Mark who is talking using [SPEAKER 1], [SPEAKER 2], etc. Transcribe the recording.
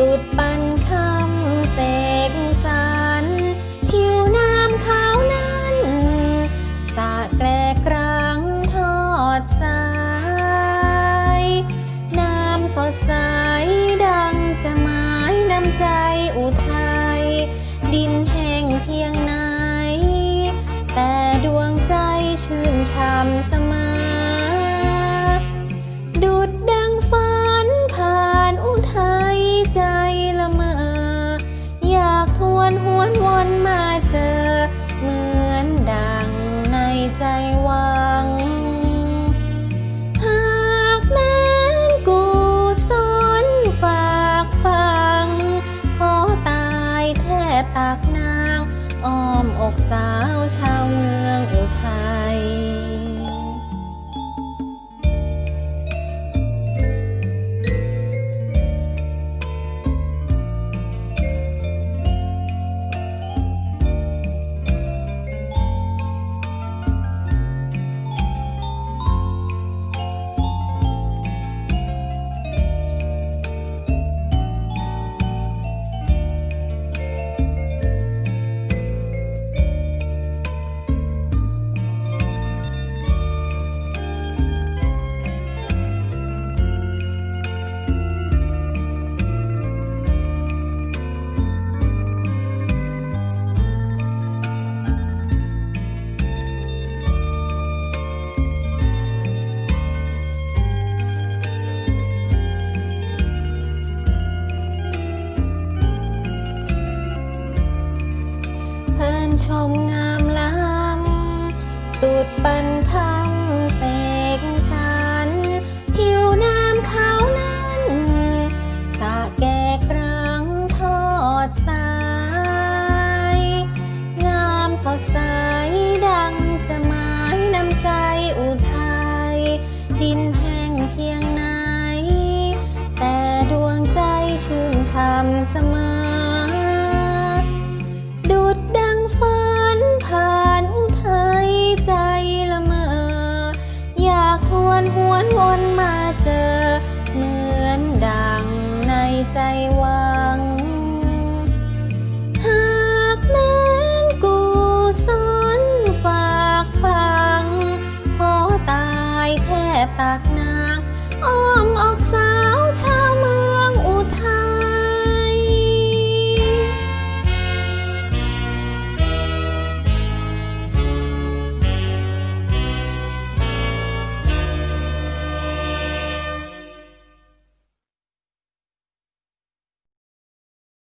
[SPEAKER 1] สุดปันคำเสกสรรผิวน้ำขาวนั้นตาแกลกลางทอดสาย น้ำสดใสดังจะหมายน้ำใจอุทัยดินแห้งเพียงไหน แต่ดวงใจชื่นช่ำสมา ดุดดา ใจละเมอ อยากทวนหวนวนมาเจอ เหมือนดังในใจหวัง หากแม้นกูสนฝากฟัง ขอตายแทบตากนาง อ้อมอกสาวชาว ชมงามล้ำสุดปันคำเสกสรรผิวน้ำขานั้นสะแก่กรังทอดสาย งามสดใสดังจะหมายน้ำใจอุทัยดินแห้งเพียงไหน แต่ดวงใจชื่นช่ำเสมอ นหวนวนมาเจอ เหมือนดังในใจว่า